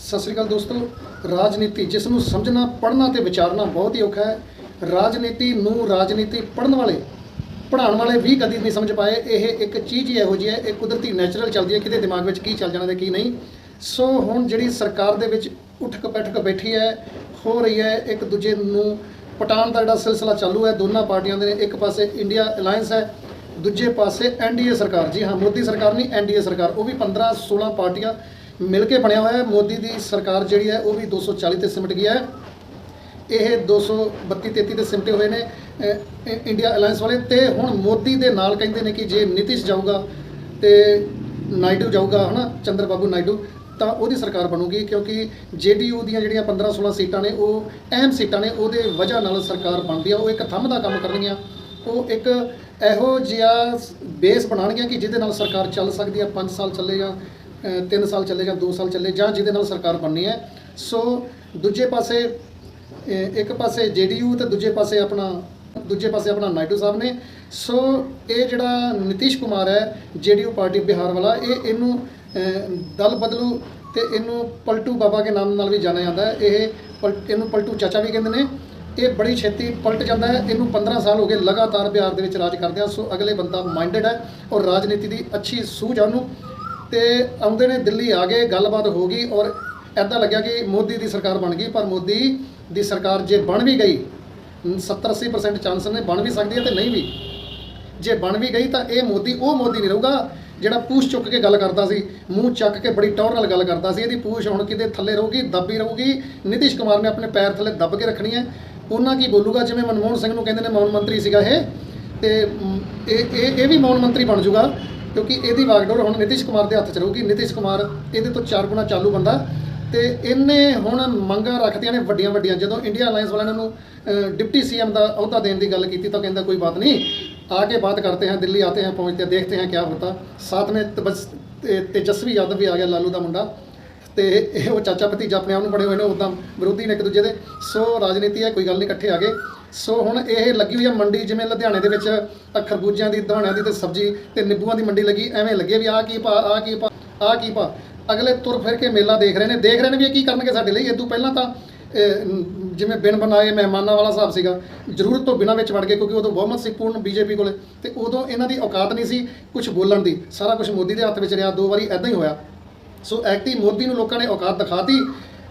ਸਤਿ ਸ੍ਰੀ ਅਕਾਲ ਦੋਸਤੋ। ਰਾਜਨੀਤੀ, ਜਿਸ ਨੂੰ ਸਮਝਣਾ, ਪੜ੍ਹਨਾ ਤੇ ਵਿਚਾਰਨਾ ਬਹੁਤ ਹੀ ਔਖਾ ਹੈ। ਰਾਜਨੀਤੀ ਨੂੰ ਰਾਜਨੀਤੀ ਪੜ੍ਹਨ ਵਾਲੇ, ਪੜ੍ਹਾਉਣ ਵਾਲੇ ਵੀ ਕਦੀ ਨਹੀਂ ਸਮਝ ਪਾਏ। ਇਹ ਇੱਕ ਚੀਜ਼ ਹੀ ਇਹੋ ਜਿਹੀ ਹੈ, ਇਹ ਕੁਦਰਤੀ ਨੈਚੁਰਲ ਚੱਲਦੀ ਹੈ, ਕਿਤੇ ਦਿਮਾਗ ਵਿੱਚ ਕੀ ਚੱਲ ਜਾਣਾ ਤੇ ਕੀ ਨਹੀਂ। ਸੋ ਹੁਣ ਜਿਹੜੀ ਸਰਕਾਰ ਦੇ ਵਿੱਚ ਉਠਕ ਬੈਠਕ ਬੈਠੀ ਹੈ, ਹੋ ਰਹੀ ਹੈ, ਇੱਕ ਦੂਜੇ ਨੂੰ ਪਟਾਉਣ ਦਾ ਜਿਹੜਾ ਸਿਲਸਿਲਾ ਚਾਲੂ ਹੈ, ਦੋਨਾਂ ਪਾਰਟੀਆਂ ਦੇ ਇੱਕ ਪਾਸੇ ਇੰਡੀਆ ਅਲਾਈਅੰਸ ਹੈ, ਦੂਜੇ ਪਾਸੇ ਐਨਡੀਏ ਸਰਕਾਰ। ਜੀ ਹਾਂ, ਮੋਦੀ ਸਰਕਾਰ ਨਹੀਂ ਐਨਡੀਏ ਸਰਕਾਰ, ਉਹ ਵੀ 15 16 ਪਾਰਟੀਆਂ ਮਿਲ ਕੇ ਬਣਿਆ ਹੋਇਆ ਹੈ। ਮੋਦੀ ਦੀ ਸਰਕਾਰ ਜਿਹੜੀ ਹੈ, ਉਹ ਵੀ 240 ਤੇ ਸਿਮਟ ਗਈ ਹੈ। ਇਹ 232 33 ਤੇ ਸਿਮਟੇ ਹੋਏ ਨੇ ਇੰਡੀਆ ਅਲਾਈਅੰਸ ਵਾਲੇ। ਤੇ ਹੁਣ ਮੋਦੀ ਦੇ ਨਾਲ ਕਹਿੰਦੇ ਨੇ ਕਿ ਜੇ ਨਿਤਿਸ਼ ਜਾਊਗਾ ਤੇ ਨਾਇਡੂ ਜਾਊਗਾ, ਹਨਾ, ਚੰਦਰ ਬਾਬੂ ਨਾਇਡੂ, ਤਾਂ ਉਹਦੀ ਸਰਕਾਰ ਬਣੂਗੀ, ਕਿਉਂਕਿ ਜੇਡੀਯੂ ਦੀਆਂ ਜਿਹੜੀਆਂ 15 16 ਸੀਟਾਂ ਨੇ, ਉਹ ਅਹਿਮ ਸੀਟਾਂ ਨੇ, ਉਹਦੇ ਵਜ੍ਹਾ ਨਾਲ ਸਰਕਾਰ ਬਣਦੀ ਆ। ਉਹ ਇੱਕ ਥੰਮ ਦਾ ਕੰਮ ਕਰਨਗੀਆਂ। ਉਹ ਇੱਕ ਇਹੋ ਜਿਹਾ ਬੇਸ ਬਣਾਉਣਗੀਆਂ ਕਿ ਜਿਹਦੇ ਨਾਲ ਸਰਕਾਰ ਚੱਲ ਸਕਦੀ ਆ 5 ਸਾਲ ਚੱਲੇ ਜਾਂ 3 ਸਾਲ ਚੱਲੇ ਜਾਂ 2 ਸਾਲ ਚੱਲੇ ਜਾਂ ਜਿਹਦੇ ਨਾਲ ਸਰਕਾਰ ਬਣਨੀ ਹੈ। ਸੋ ਦੂਜੇ ਪਾਸੇ ਇੱਕ ਪਾਸੇ ਜੇਡੀਯੂ ਤੇ ਦੂਜੇ ਪਾਸੇ ਆਪਣਾ, ਦੂਜੇ ਪਾਸੇ ਆਪਣਾ ਨਾਇਡੂ ਸਾਹਿਬ ਨੇ। ਸੋ ਇਹ ਜਿਹੜਾ ਨਿਤਿਸ਼ ਕੁਮਾਰ ਹੈ, ਜੇਡੀਯੂ ਪਾਰਟੀ ਬਿਹਾਰ ਵਾਲਾ, ਇਹ ਇਹਨੂੰ ਦਲ ਬਦਲੂ ਤੇ ਇਹਨੂੰ ਪਲਟੂ ਬਾਬਾ ਕੇ ਨਾਮ ਨਾਲ ਵੀ ਜਾਣਿਆ ਜਾਂਦਾ ਹੈ। ਇਹ ਪਲ- ਇਹਨੂੰ ਪਲਟੂ ਚਾਚਾ ਵੀ ਕਹਿੰਦੇ ਨੇ। ਇਹ ਬੜੀ ਛੇਤੀ ਪਲਟ ਜਾਂਦਾ ਹੈ। ਇਹਨੂੰ 15 ਸਾਲ ਹੋ ਗਏ ਲਗਾਤਾਰ ਬਿਹਾਰ ਦੇ ਵਿੱਚ ਰਾਜ ਕਰਦੇ ਆ। ਸੋ ਅਗਲੇ ਬੰਦਾ ਮਾਈਂਡਡ ਹੈ ਔਰ ਰਾਜਨੀਤੀ ਦੀ ਅੱਛੀ ਸੂਝ ਆ ਉਹਨੂੰ। ਤੇ ਆਉਂਦੇ ਨੇ ਦਿੱਲੀ ਆ ਗਏ ਗੱਲਬਾਤ ਹੋ ਗਈ ਔਰ ਐਦਾਂ ਲੱਗਿਆ ਕਿ ਮੋਦੀ ਦੀ ਸਰਕਾਰ ਬਣ ਗਈ ਪਰ ਮੋਦੀ ਦੀ ਸਰਕਾਰ ਜੇ ਬਣ ਵੀ ਗਈ 70-80% ਚਾਂਸ ਨੇ ਬਣ ਵੀ ਸਕਦੀ ਹੈ ਤੇ ਨਹੀਂ ਵੀ। ਜੇ ਬਣ ਵੀ ਗਈ ਤਾਂ ਇਹ ਮੋਦੀ ਉਹ ਮੋਦੀ ਨਹੀਂ ਰਹੂਗਾ ਜਿਹੜਾ ਪੂਛ ਚੁੱਕ ਕੇ ਗੱਲ ਕਰਦਾ ਸੀ ਮੂੰਹ ਚੱਕ ਕੇ ਬੜੀ ਟੌਰ ਨਾਲ ਗੱਲ ਕਰਦਾ ਸੀ ਇਹਦੀ ਪੂਛ ਹੁਣ ਕਿਤੇ ਥੱਲੇ ਰਹੂਗੀ ਦੱਬੀ ਰਹੂਗੀ ਨਿਤਿਸ਼ ਕੁਮਾਰ ਨੇ ਆਪਣੇ ਪੈਰ ਥੱਲੇ ਦੱਬ ਕੇ ਰੱਖਣੀ ਹੈ। ਉਹਨਾਂ ਕੀ ਬੋਲੂਗਾ? ਜਿਵੇਂ ਮਨਮੋਹਨ ਸਿੰਘ ਨੂੰ ਕਹਿੰਦੇ ਨੇ ਮੌਨ ਮੰਤਰੀ ਸੀਗਾ ਇਹ ਤੇ ਮ, ਇਹ ਇਹ ਇਹ ਵੀ ਮੌਨ ਮੰਤਰੀ ਬਣ ਜਾਊਗਾ ਕਿਉਂਕਿ ਇਹਦੀ ਵਾਗਡੋਰ ਹੁਣ ਨਿਤਿਸ਼ ਕੁਮਾਰ ਦੇ ਹੱਥ 'ਚ ਰਹੂਗੀ ਨਿਤਿਸ਼ ਕੁਮਾਰ ਇਹਦੇ ਤੋਂ ਚਾਰ ਗੁਣਾ ਚਾਲੂ ਬੰਦਾ ਤੇ ਇਹਨੇ ਹੁਣ ਮੰਗਾਂ ਰੱਖਦੀਆਂ ਨੇ ਵੱਡੀਆਂ ਵੱਡੀਆਂ ਜਦੋਂ ਇੰਡੀਆ ਅਲਾਈਅੰਸ ਵਾਲਿਆਂ ਨੇ ਨੂੰ ਅ, ਡਿਪਟੀ ਸੀਐਮ ਦਾ ਅਹੁਦਾ ਦੇਣ ਦੀ ਗੱਲ ਕੀਤੀ ਤਾਂ ਕਹਿੰਦਾ ਕੋਈ ਬਾਤ ਨਹੀਂ आके बात करते हैं दिल्ली आते हैं पहुंचते हैं देखते हैं क्या होता साथ में तबस- ते- तेजस्वी यादव भी आ गया ਲਾਲੂ ਦਾ ਮੁੰਡਾ ਤੇ ਇਹ ਉਹ ਚਾਚਾ ਭਤੀਜਾ ਆਪਣੇ ਆਪ ਨੂੰ ਬੜੇ ਹੋਏ ਨੇ ਉਦਾਂ ਵਿਰੋਧੀ ਨੇ ਇੱਕ ਦੂਜੇ ਦੇ ਸੋ ਰਾਜਨੀਤੀ ਹੈ ਕੋਈ ਗੱਲ ਨਹੀਂ ਇਕੱਠੇ ਆ ਗਏ ਸੋ ਹੁਣ ਇਹ ਲੱਗੀ ਹੋਈ ਹੈ ਮੰਡੀ, ਜਿਵੇਂ ਲੁਧਿਆਣੇ ਦੇ ਵਿੱਚ ਆਹ ਖਰਬੂਜਿਆਂ ਦੀ ਦਾਣਿਆਂ ਦੀ ਤੇ ਸਬਜ਼ੀ ਤੇ ਨਿੰਬੂਆਂ ਦੀ ਮੰਡੀ ਲੱਗੀ, ਐਵੇਂ ਲੱਗੇ ਵੀ ਆਹ ਕੀ ਭਾ, ਆਹ ਕੀ ਭਾ, ਆਹ ਕੀ ਭਾ। ਅਗਲੇ ਤੁਰ ਫਿਰ ਕੇ ਮੇਲਾ ਦੇਖ ਰਹੇ ਨੇ। ਦੇਖ ਰਹੇ ਨੇ ਵੀ ਇਹ ਕੀ ਕਰਨਗੇ ਸਾਡੇ ਲਈ? ਇਦੋਂ ਪਹਿਲਾਂ ਤਾਂ ਜਿਵੇਂ ਬਿਨ ਬਣਾਏ ਮਹਿਮਾਨਾਂ ਵਾਲਾ ਹਿਸਾਬ ਸੀਗਾ ਜ਼ਰੂਰਤ ਤੋਂ ਬਿਨਾਂ ਵਿੱਚ ਵੜ ਗਏ, ਕਿਉਂਕਿ ਉਦੋਂ ਬਹੁਮਤ ਸੀ ਪੂਰਨ ਬੀਜੇਪੀ ਕੋਲੇ। ਤੇ ਉਦੋਂ ਇਹਨਾਂ ਦੀ ਔਕਾਤ ਨਹੀਂ ਸੀ ਕੁਝ ਬੋਲਣ ਦੀ। ਸਾਰਾ ਕੁਝ ਮੋਦੀ ਦੇ ਹੱਥ ਵਿੱਚ ਰਿਹਾ, ਦੋ ਵਾਰੀ ਐਦਾਂ ਹੀ ਹੋਇਆ। ਸੋ ਐਕਟੀ ਮੋਦੀ ਨੂੰ ਲੋਕਾਂ ਨੇ ਔਕਾਤ ਦਿਖਾਤੀ।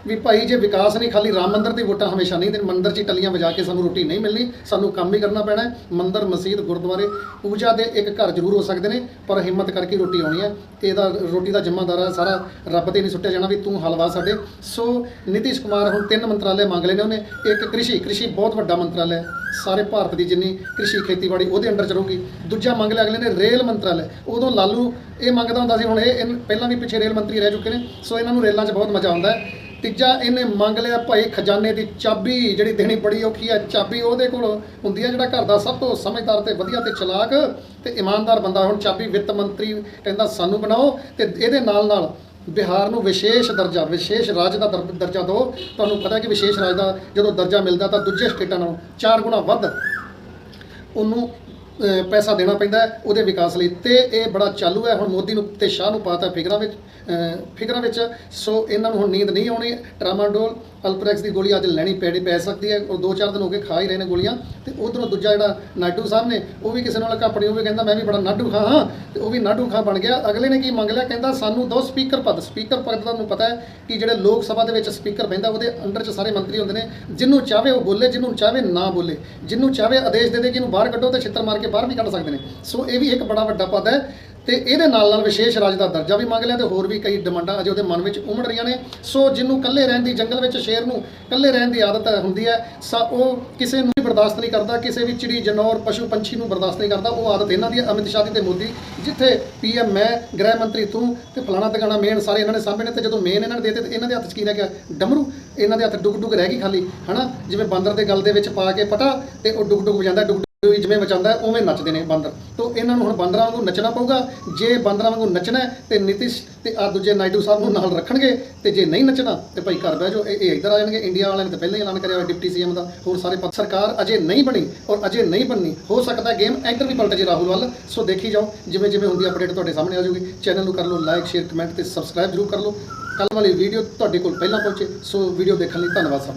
ਵੀ ਭਾਈ ਜੇ ਵਿਕਾਸ ਨਹੀਂ, ਖਾਲੀ ਰਾਮ ਮੰਦਰ ਦੀ ਵੋਟਾਂ ਹਮੇਸ਼ਾ ਨਹੀਂ ਦੇਣ, ਮੰਦਰ 'ਚ ਟੱਲੀਆਂ ਵਜਾ ਕੇ ਸਾਨੂੰ ਰੋਟੀ ਨਹੀਂ ਮਿਲਣੀ, ਸਾਨੂੰ ਕੰਮ ਹੀ ਕਰਨਾ ਪੈਣਾ ਮੰਦਰ ਮੰਦਿਰ, ਮਸਜਿਦ, ਗੁਰਦੁਆਰੇ, ਪੂਜਾ ਦੇ ਇੱਕ ਘਰ ਜ਼ਰੂਰ ਹੋ ਸਕਦੇ ਨੇ, ਪਰ ਹਿੰਮਤ ਕਰਕੇ ਰੋਟੀ ਆਉਣੀ ਹੈ। ਇਹਦਾ ਰੋਟੀ ਦਾ ਜ਼ਿੰਮੇਦਾਰ ਹੈ, ਸਾਰਾ ਰੱਬ ਤੇ ਨਹੀਂ ਸੁੱਟਿਆ ਜਾਣਾ ਵੀ ਤੂੰ ਹਲਵਾ ਸਾਡੇ। ਸੋ ਨਿਤਿਸ਼ ਕੁਮਾਰ, ਹੁਣ ਤਿੰਨ ਮੰਤਰਾਲੇ ਮੰਗ ਲਏ ਨੇ ਉਹਨੇ, ਇੱਕ ਕ੍ਰਿਸ਼ੀ ਕ੍ਰਿਸ਼ੀ ਬਹੁਤ ਵੱਡਾ ਮੰਤਰਾਲਾ ਹੈ। ਸਾਰੇ ਭਾਰਤ ਦੀ ਜਿੰਨੀ ਕ੍ਰਿਸ਼ੀ ਖੇਤੀਬਾੜੀ ਉਹਦੇ ਅੰਡਰ ਚ ਰਹੂਗੀ। ਦੂਜਾ ਮੰਗ ਲਿਆ ਅਗਲੇ ਨੇ ਰੇਲ ਮੰਤਰਾਲੇ। ਉਦੋਂ ਲਾਲੂ, ਇਹ ਮੰਗਦਾ ਹੁੰਦਾ ਸੀ, ਹੁਣ ਇਹ ਪਹਿਲਾਂ ਵੀ ਪਿੱਛੇ ਰੇਲ ਮੰਤਰੀ ਰਹਿ ਚੁੱਕੇ ਨੇ, ਸੋ ਇਹਨਾਂ ਨੂੰ ਰੇਲਾਂ 'ਚ ਬਹੁਤ ਮਜ਼ਾ ਆਉਂਦਾ ਹੈ। ਤੀਜਾ, ਇਹਨੇ ਮੰਗ ਲਿਆ ਭਾਈ ਖਜ਼ਾਨੇ ਦੀ ਚਾਬੀ, ਜਿਹੜੀ ਦੇਣੀ ਬੜੀ ਔਖੀ ਹੈ ਚਾਬੀ ਉਹਦੇ ਕੋਲ ਹੁੰਦੀ ਹੈ ਜਿਹੜਾ ਘਰ ਦਾ ਸਭ ਤੋਂ ਸਮਝਦਾਰ ਤੇ ਵਧੀਆ ਤੇ ਚਲਾਕ ਤੇ ਇਮਾਨਦਾਰ ਬੰਦਾ। ਹੁਣ ਚਾਬੀ ਵਿੱਤ ਮੰਤਰੀ ਕਹਿੰਦਾ ਸਾਨੂੰ ਬਣਾਓ ਤੇ ਇਹਦੇ ਨਾਲ ਨਾਲ ਬਿਹਾਰ ਨੂੰ ਵਿਸ਼ੇਸ਼ ਦਰਜਾ, ਵਿਸ਼ੇਸ਼ ਰਾਜ ਦਾ ਦਰ- ਦਰਜਾ ਦਿਓ। ਤੁਹਾਨੂੰ ਪਤਾ ਕਿ ਵਿਸ਼ੇਸ਼ ਰਾਜ ਦਾ ਜਦੋਂ ਦਰਜਾ ਮਿਲਦਾ ਤਾਂ ਦੂਜੇ ਸਟੇਟਾਂ ਨਾਲੋਂ ਚਾਰ ਗੁਣਾ ਵੱਧ ਉਹਨੂੰ ਪੈਸਾ ਦੇਣਾ ਪੈਂਦਾ ਉਹਦੇ ਵਿਕਾਸ ਲਈ। ਤੇ ਇਹ ਬੜਾ ਚਾਲੂ ਹੈ। ਹੁਣ ਮੋਦੀ ਨੂੰ ਤੇ ਸ਼ਾਹ ਨੂੰ ਪਾਤਾ ਫਿਕਰਾਂ ਵਿੱਚ ਅਹ, ਫਿਕਰਾਂ ਵਿੱਚ। ਸੋ ਇਹਨਾਂ ਨੂੰ ਹੁਣ ਨੀਂਦ ਨਹੀਂ ਆਉਣੀ। ਟਰਾਮਾਡੋਲ ਅਲਪਰੈਕਸ ਦੀ ਗੋਲੀ ਅੱਜ ਲੈਣੀ ਪੈੜੀ ਪੈ ਸਕਦੀ ਹੈ। ਉਹ ਦੋ ਚਾਰ ਦਿਨ ਹੋ ਗਏ ਖਾ ਹੀ ਰਹੇ ਨੇ ਗੋਲੀਆਂ। ਤੇ ਉਧਰੋਂ ਦੂਜਾ ਜਿਹੜਾ ਨਾਡੂ ਸਾਹਿਬ ਨੇ ਉਹ ਵੀ ਕਿਸੇ ਨਾਲ ਕਾਪੜੀ ਉਹ ਵੀ ਕਹਿੰਦਾ ਮੈਂ ਵੀ ਬੜਾ ਨਾਡੂ ਖਾਂ ਹਾਂ। ਤੇ ਉਹ ਵੀ ਨਾਡੂ ਖਾਂ ਬਣ ਗਿਆ। ਅਗਲੇ ਨੇ ਕੀ ਮੰਗ ਲਿਆ? ਕਹਿੰਦਾ ਸਾਨੂੰ ਦੋ ਸਪੀਕਰ ਪਦ। ਸਪੀਕਰ ਪਦ ਤੁਹਾਨੂੰ ਪਤਾ ਹੈ ਕਿ ਜਿਹੜੇ ਲੋਕ ਸਭਾ ਦੇ ਵਿੱਚ ਸਪੀਕਰ ਬਹਿੰਦਾ ਉਹਦੇ ਅੰਡਰ 'ਚ ਸਾਰੇ ਮੰਤਰੀ ਹੁੰਦੇ ਨੇ। ਜਿਹਨੂੰ ਚਾਹੇ ਉਹ ਬੋਲੇ ਜਿਹਨੂੰ ਚਾਹੇ ਨਾ ਬੋਲੇ। ਜਿਹਨੂੰ ਚਾਹੇ ਆਦੇਸ਼ ਦੇ ਦੇ ਕਿ ਇਹਨੂੰ ਬਾਹਰ ਕੱਢੋ ਤੇ ਛਿੱਤਰ ਮਾਰ ਕੇ ਬਾਹਰ ਵੀ ਕੱਢ ਸਕਦੇ ਨੇ। ਸੋ ਇਹ ਵੀ ਇੱਕ ਬੜਾ ਵੱਡਾ ਪਦ ਹੈ ਤੇ ਇਹਦੇ ਨਾਲ ਨਾਲ ਵਿਸ਼ੇਸ਼ ਰਾਜ ਦਾ ਦਰਜਾ ਵੀ ਮੰਗ ਲਿਆ ਤੇ ਹੋਰ ਵੀ ਕਈ ਡਿਮਾਂਡਾਂ ਅਜੇ ਉਹਦੇ ਮਨ ਵਿੱਚ ਉਮੜ ਰਹੀਆਂ ਨੇ। ਸੋ ਜਿਹਨੂੰ ਇਕੱਲੇ ਰਹਿਣ ਦੀ ਜੰਗਲ ਵਿੱਚ ਸ਼ੇਰ ਨੂੰ ਇਕੱਲੇ ਰਹਿਣ ਦੀ ਆਦਤ ਹੁੰਦੀ ਹੈ, ਸਾ ਉਹ ਕਿਸੇ ਨੂੰ ਵੀ ਬਰਦਾਸ਼ਤ ਨਹੀਂ ਕਰਦਾ, ਕਿਸੇ ਵੀ ਚਿੜੀ, ਜਨੌਰ, ਪਸ਼ੂ, ਪੰਛੀ ਨੂੰ ਬਰਦਾਸ਼ਤ ਨਹੀਂ ਕਰਦਾ। ਉਹ ਆਦਤ ਇਹਨਾਂ ਦੀ ਅਮਿਤ ਸ਼ਾਹ ਦੀ ਤੇ ਮੋਦੀ। ਜਿੱਥੇ ਪੀਐਮ ਮੈਂ, ਗ੍ਰਹਿ ਮੰਤਰੀ ਤੂੰ ਤੇ ਫਲਾਣਾ ਟਿਕਾਣਾ ਮੇਨ ਸਾਰੇ ਇਹਨਾਂ ਨੇ ਸਾਹਮਣੇ ਨੇ ਤੇ ਜਦੋਂ ਮੇਨ ਇਹਨਾਂ ਨੇ ਦੇਤੇ ਤੇ ਇਹਨਾਂ ਦੇ ਹੱਥ 'ਚ ਕੀ ਰਹਿ ਗਿਆ? ਡਮਰੂ। ਇਹਨਾਂ ਦੇ ਹੱਥ ਡੁਗ ਡੁਗ ਰਹਿ ਗਈ ਖਾਲੀ, ਹਨਾ? ਜਿਵੇਂ ਬਾਂਦਰ ਦੇ ਗਲ ਦੇ ਵਿੱਚ ਪਾ ਕੇ ਪਟਾ ਤੇ ਉਹ ਡੁਗ ਡੁਗ ਵਜਾਉਂਦਾ ਡੁਗ ਡੁਗ ਜਿਵੇਂ ਮਚਾਉਂਦਾ ਉਵੇਂ ਨੱਚਦੇ ਨੇ ਬਾਂਦਰ। ਤੋਂ ਇਹਨਾਂ ਨੂੰ ਹੁਣ ਬਾਂਦਰਾਂ ਵਾਂਗੂ ਨੱਚਣਾ ਪਊਗਾ। ਜੇ ਬਾਂਦਰਾਂ ਵਾਂਗੂ ਨੱਚਣਾ ਹੈ, ਤੇ ਨਿਤਿਸ਼ ਤੇ ਆ ਦੂਜੇ ਨਾਇਡੂ ਸਾਹਿਬ ਨੂੰ ਨਾਲ ਰੱਖਣਗੇ, ਤੇ ਜੇ ਨਹੀਂ ਨੱਚਣਾ, ਤੇ ਭਾਈ ਘਰ ਬਹਿ ਜਾਓ। ਇਹ ਇੱਧਰ ਆ ਜਾਣਗੇ। ਇੰਡੀਆ ਵਾਲਿਆਂ ਨੇ ਤਾਂ ਪਹਿਲਾਂ ਹੀ ਐਲਾਨ ਕਰਿਆ ਹੋਇਆ ਡਿਪਟੀ ਸੀਐਮ ਦਾ। ਹੋਰ ਸਾਰੇ ਪੱਖ ਸਰਕਾਰ ਅਜੇ ਨਹੀਂ ਬਣੀ ਔਰ ਅਜੇ ਨਹੀਂ ਬਣਨੀ। ਹੋ ਸਕਦਾ ਗੇਮ ਇੱਧਰ ਵੀ ਪਲਟ ਜੇ ਰਾਹੁਲ ਵੱਲ। ਸੋ ਦੇਖੀ ਜਾਓ, ਜਿਵੇਂ ਜਿਵੇਂ ਹੁੰਦੀ ਅਪਡੇਟ ਤੁਹਾਡੇ ਸਾਹਮਣੇ ਆ ਜਾਊਗੀ। ਚੈਨਲ ਨੂੰ ਕਰ ਲਓ ਲਾਈਕ ਸ਼ੇਅਰ ਕਮੈਂਟ ਤੇ ਸਬਸਕ੍ਰਾਈਬ ਜ਼ਰੂਰ ਕਰ ਲਓ। ਕੱਲ ਵਾਲੀ ਵੀਡੀਓ ਤੁਹਾਡੇ ਕੋਲ ਪਹਿਲਾਂ ਪਹੁੰਚੇ। ਸੋ ਵੀਡੀਓ ਦੇਖਣ ਲਈ ਧੰਨਵਾਦ ਸਭ